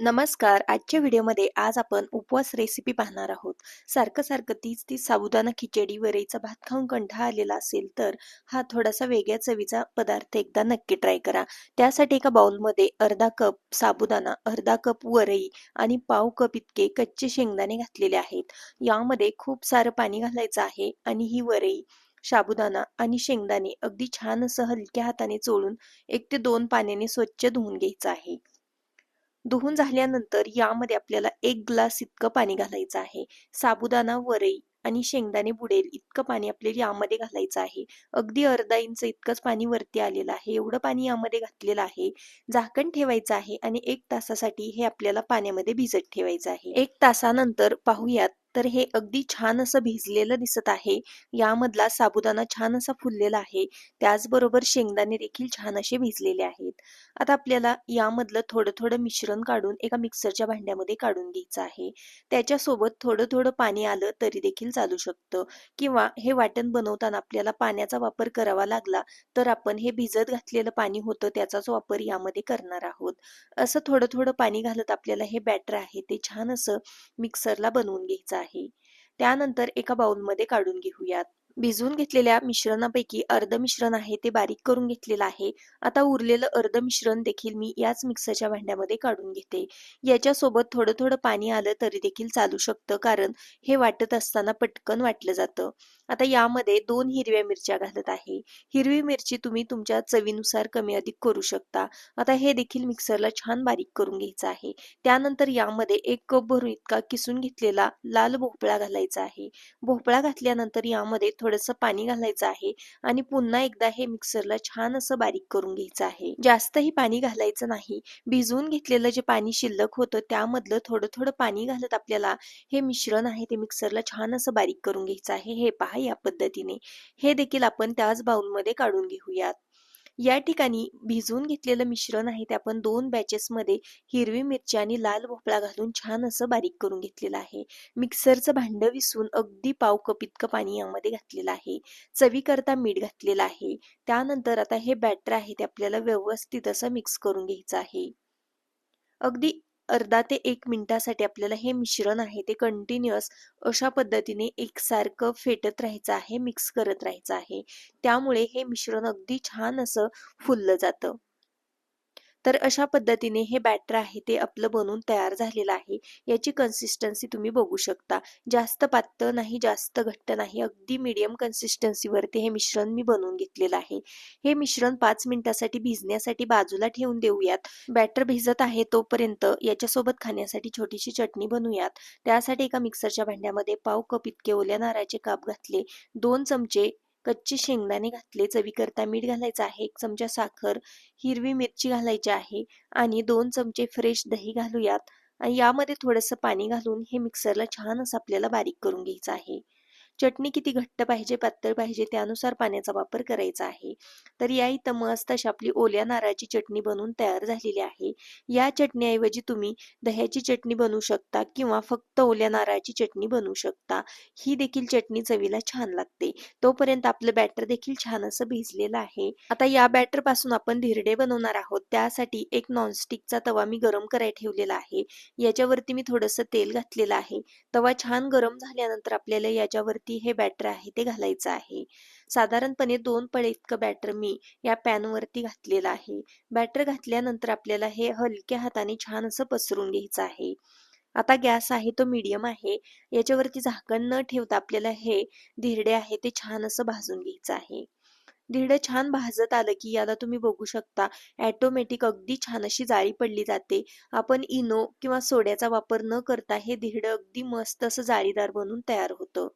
नमस्कार. आजच्या व्हिडिओमध्ये आज आपण उपवास रेसिपी पाहणार आहोत. सारखं सारखं तीच तीच साबुदाणा खिचडी वरईचा भात खाऊन कंठा आलेला असेल तर हा थोडासा वेगळ्या चवीचा पदार्थ एकदा नक्की ट्राय करा. त्यासाठी एका बाउलमध्ये अर्धा कप साबुदाणा अर्धा कप वरई आणि पाव कप इतके कच्चे शेंगदाणे घातलेले आहेत. यामध्ये खूप सारं पाणी घालायचं आहे आणि ही वरई साबुदाणा आणि शेंगदाणे अगदी छान असं हलक्या हाताने चोळून एक ते दोन पाण्याने स्वच्छ धुवून घ्यायचं आहे. धुवून झाल्यानंतर यामध्ये आपल्याला एक ग्लास इतकं पाणी घालायचं आहे. साबुदाणा वरई आणि शेंगदाणे बुडेल इतकं पाणी आपल्याला यामध्ये घालायचं आहे. अगदी अर्धा इंच इतकंच पाणी वरती आलेलं आहे. एवढं पाणी यामध्ये घातलेलं आहे. झाकण ठेवायचं आहे आणि एक तासासाठी हे आपल्याला पाण्यामध्ये भिजत ठेवायचं आहे. एक तासानंतर पाहूयात तर हे अगदी छान असं भिजलेलं दिसत आहे. यामधला साबुदाणा छान असा फुललेला आहे. त्याचबरोबर शेंगदाणे देखील छान असे भिजलेले आहेत. आता आपल्याला यामधलं थोडं थोडं मिश्रण काढून एका मिक्सरच्या भांड्यामध्ये काढून घ्यायचं आहे. त्याच्यासोबत थोडं थोडं पाणी आलं तरी देखील चालू शकतं. किंवा हे वाटण बनवताना आपल्याला पाण्याचा वापर करावा लागला तर आपण हे भिजत घातलेलं पाणी होतं त्याचाच वापर यामध्ये करणार आहोत. असं थोडं थोडं पाणी घालत आपल्याला हे बॅटर आहे ते छान असं मिक्सरला बनवून घ्यायचं आहे. त्यानंतर एका बाउलमध्ये काढून घेऊयात. भिजवून घेतलेल्या मिश्रणापैकी अर्ध मिश्रण आहे ते बारीक करून घेतलेलं आहे. आता उरलेलं अर्ध मिश्रण देखील मी याच मिक्सरच्या भांड्यामध्ये काढून घेते. याच्यासोबत थोडं थोडं पाणी आलं तरी देखील चालू शकतं कारण हे वाटत असताना पटकन वाटलं जातं. आता यामध्ये दोन हिरव्या मिरच्या घालत आहे. हिरवी मिरची तुम्ही तुमच्या चवीनुसार कमी अधिक करू शकता. आता हे देखील मिक्सरला छान बारीक करून घ्यायचं आहे. त्यानंतर यामध्ये एक कप भरून इतका किसून घेतलेला लाल भोपळा घालायचा आहे. भोपळा घातल्यानंतर यामध्ये थोडं थोडंसं पाणी घालायचं आहे आणि पुन्हा एकदा हे मिक्सरला छान असं बारीक करून घ्यायचं आहे. जास्तही पाणी घालायचं नाही. भिजवून घेतलेलं जे पाणी शिल्लक होतं त्यामधलं थोडं थोडं पाणी घालत आपल्याला हे मिश्रण आहे ते मिक्सरला छान असं बारीक करून घ्यायचं आहे. हे पहा या पद्धतीने. हे देखील आपण त्याच बाउलमध्ये काढून घेऊयात. या ठिकाणी भिजवून घेतलेलं मिश्रण आहे ते आपण दोन बॅचेस मध्ये हिरवी मिरची आणि लाल भोपळा घालून छान असं बारीक करून घेतलेलं आहे. मिक्सरचं भांड विसून अगदी पाव कप इतकं पाणी यामध्ये घातलेलं आहे. चवीकरता मीठ घातलेलं आहे. त्यानंतर आता हे बॅटर आहे ते आपल्याला व्यवस्थित असं मिक्स करून घ्यायचं आहे. अगदी अर्धा ते एक मिनिटासाठी आपल्याला हे मिश्रण आहे ते कंटिन्युअस अशा पद्धतीने एकसारखं फेटत राहायचं आहे मिक्स करत राहायचं आहे. त्यामुळे हे मिश्रण अगदी छान असं फुललं जातं. तर अशा पद्धतीने हे बॅटर आहे ते आपलं बनवून तयार झालेलं आहे. याची कन्सिस्टन्सी तुम्ही बघू शकता. जास्त पातळ नाही जास्त घट्ट नाही अगदी मिडियम कन्सिस्टन्सीवरती हे मिश्रण मी बनवून घेतलेलं आहे. हे मिश्रण पाच मिनिटासाठी भिजण्यासाठी बाजूला ठेवून देऊयात. बॅटर भिजत आहे तोपर्यंत याच्यासोबत खाण्यासाठी छोटीशी चटणी बनवूयात. त्यासाठी एका मिक्सरच्या भांड्यामध्ये पाव कप इतके ओल्या नारळाचे काप घातले. दोन चमचे कच्चे शेंगदाणे घातले चवीकरता मीठ घालायचं आहे एक चमचा साखर हिरवी मिरची घालायची आहे आणि दोन चमचे फ्रेश दही घालूयात. आणि यामध्ये थोडंसं पाणी घालून हे मिक्सरला छान असं आपल्याला बारीक करून घ्यायचं आहे. चटणी किती घट्ट पाहिजे पातळ पाहिजे त्यानुसार पाण्याचा वापर करायचा आहे. तर या इथं मस्त अशी आपली ओल्या नारळाची चटणी बनवून तयार झालेली आहे. या चटणीऐवजी तुम्ही दह्याची चटणी बनवू शकता किंवा फक्त ओल्या नारळाची चटणी बनवू शकता. ही देखील चटणी चवीला छान लागते. तोपर्यंत आपलं बॅटर देखील छान असं भिजलेलं आहे. आता या बॅटरपासून आपण धिरडे बनवणार आहोत. त्यासाठी एक नॉनस्टिकचा तवा मी गरम करायला ठेवलेला आहे. याच्यावरती मी थोडंसं तेल घातलेलं आहे. तवा छान गरम झाल्यानंतर आपल्याला याच्यावरती हे बॅटर आहे ते घालायचं आहे. साधारणपणे दोन पळे इतकं बॅटर मी या पॅन वरती घातलेलं आहे. बॅटर घातल्यानंतर आपल्याला हे हलक्या हाताने छान असं पसरून घ्यायचं आहे. आता गॅस आहे तो मीडियम आहे. याच्यावरती झाकण न ठेवता आपल्याला हे धिरडे आहे ते छान असं भाजून घ्यायचं आहे. धिरडं छान भाजत आलं की याला तुम्ही बघू शकता ॲटोमॅटिक अगदी छान अशी जाळी पडली जाते. आपण इनो किंवा सोड्याचा वापर न करता हे धिरडं अगदी मस्त असं जाळीदार बनून तयार होतं.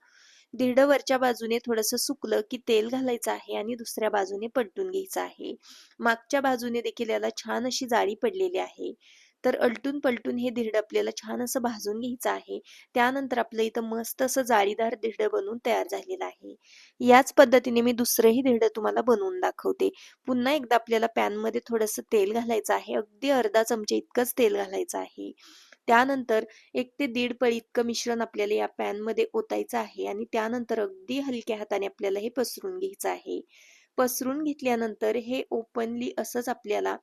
धिरडं वरच्या बाजूने थोडंसं सुकलं की तेल घालायचं आहे आणि दुसऱ्या बाजूने पलटून घ्यायचं आहे. मागच्या बाजूने देखील याला छान अशी जाळी पडलेली आहे. तर अलटून पलटून हे धिरडं आपल्याला छान असं भाजून घ्यायचं आहे. त्यानंतर आपलं इथं मस्त असं जाळीदार धिरडं बनवून तयार झालेलं आहे. याच पद्धतीने मी दुसरंही धिरडं तुम्हाला बनवून दाखवते. पुन्हा एकदा आपल्याला पॅनमध्ये थोडंसं तेल घालायचं आहे. अगदी अर्धा चमचे इतकंच तेल घालायचं आहे. त्यानंतर एक ते दीड पळी इतकं मिश्रण आपल्याला या पॅनमध्ये ओतायचं आहे आणि त्यानंतर अगदी हलक्या हाताने आपल्याला हे पसरून घ्यायचं आहे. पसरून घेतल्यानंतर हे ओपनली असंच आपल्याला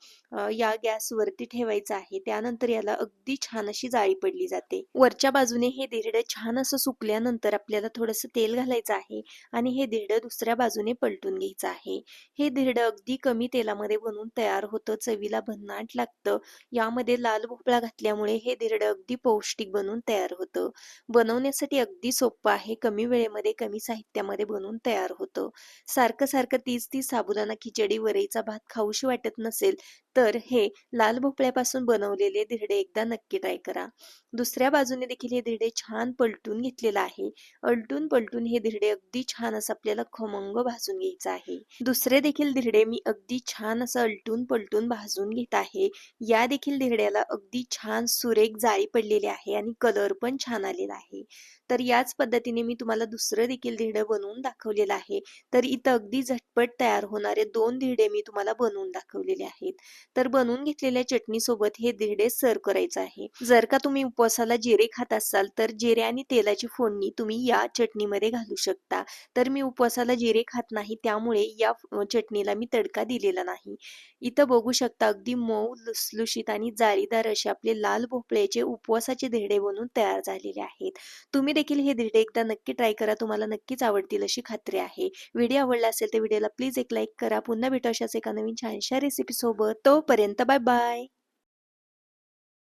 या गॅसवरती ठेवायचं आहे. त्यानंतर याला अगदी छान अशी जाळी पडली जाते. वरच्या बाजूने हे धिरडं छान असं सुकल्यानंतर आपल्याला थोडंसं तेल घालायचं आहे आणि हे धिरडं दुसऱ्या बाजूने पलटून घ्यायचं आहे. हे धिरडं अगदी कमी तेलामध्ये बनवून तयार होतं. चवीला भन्नाट लागतं. यामध्ये लाल भोपळा घातल्यामुळे हे धिरड अगदी पौष्टिक बनून तयार होतं. बनवण्यासाठी अगदी सोपं आहे. कमी वेळेमध्ये, कमी साहित्यामध्ये बनवून तयार होतं. सारखं सारखं ती अशीच ती साबुदाना साबुदाणा खिचडी, वरईचा भात खाऊशी वाटत नसेल, तर हे लाल भोपळ्यापासून बनवलेले धिरडे एकदा नक्की ट्राय करा. दुसऱ्या बाजूने देखील हे धिरडे छान पलटून घेतलेलं आहे. अलटून-पलटून हे धिरडे अगदी छान असं आपल्याला खमंग भाजून घ्यायचं आहे. दुसरे देखील धिरडे मी अगदी छान असं अलटून-पलटून भाजून घेत आहे. या देखील धिरड्याला अगदी छान सुरेख जाळी पडलेली आहे आणि कलर पण छान आलेला आहे. तर याच पद्धतीने मी तुम्हाला दुसरं देखील धिरडं बनवून दाखवलेलं आहे. तर इथं अगदी झटपट तयार होणारे दोन धिरडे मी तुम्हाला बनवून दाखवलेले आहेत. तर बनवून घेतलेल्या चटणीसोबत हे धिरडे सर्व्ह करायचं आहे. जर का तुम्ही उपवासाला जिरे खात असाल, तर जिरे आणि तेलाची फोडणी तुम्ही या चटणीमध्ये घालू शकता. तर मी उपवासाला जिरे खात नाही, त्यामुळे या चटणीला मी तडका दिलेला नाही. इथं बघू शकता अगदी मऊ, लुसलुशीत आणि जाळीदार असे आपले लाल भोपळ्याचे उपवासाचे धिरडे बनून तयार झालेले आहेत. तुम्ही देखील हे धिरडे एकदा नक्की ट्राय करा. तुम्हाला नक्कीच आवडतील अशी खात्री आहे. व्हिडिओ आवडला असेल तर व्हिडिओला प्लीज एक लाईक करा. पुन्हा भेटू अशाच एका नवीन छानशा रेसिपीसोबत. तोपर्यंत बाय बाय.